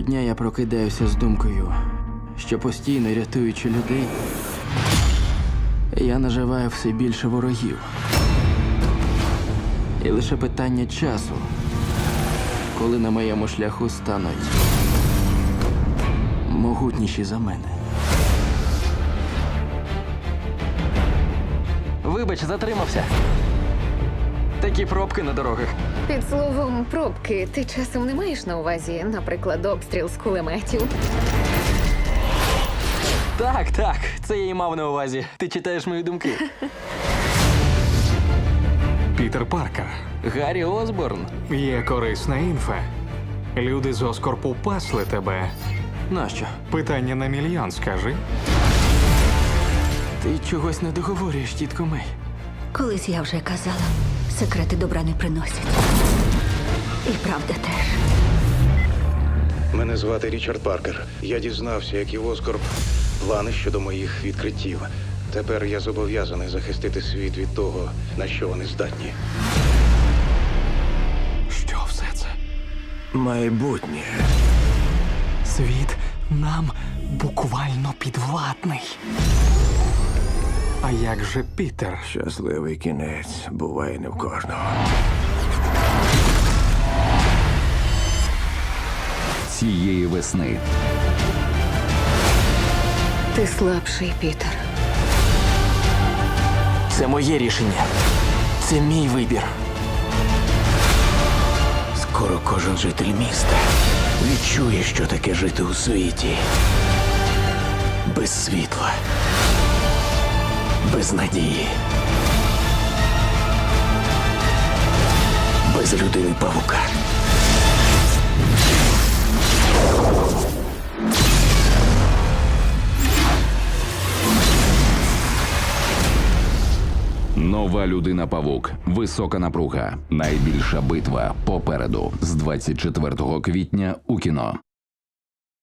Щодня я прокидаюся з думкою, що постійно рятуючи людей, я наживаю все більше ворогів. І лише питання часу, коли на моєму шляху стануть могутніші за мене. Вибач, затримався. Такі пробки на дорогах. Під словом пробки ти часом не маєш на увазі, наприклад, обстріл з кулеметів. Так, так, це я і мав на увазі. Ти читаєш мої думки. Пітер Паркер. Гаррі Осборн. Є корисна інфа. Люди з Оскорпу пасли тебе. Нащо? Питання на мільйон, скажи. Ти чогось не договорюєш, тітко Мей. Колись я вже казала, секрети добра не приносять. І правда теж. Мене звати Річард Паркер. Я дізнався, які в Оскорб плани щодо моїх відкриттів. Тепер я зобов'язаний захистити світ від того, на що вони здатні. Що все це? Майбутнє. Світ нам буквально підвладний. А як же Пітер? Щасливий кінець буває не в кожного. цієї весни. Ти слабший, Пітер. Це моє рішення. Це мій вибір. Скоро кожен житель міста відчує, що таке жити у світі. Без світла. Без надії. Без людини павука. Нова людина Павук. Висока напруга. Найбільша битва попереду з 24 квітня у кіно.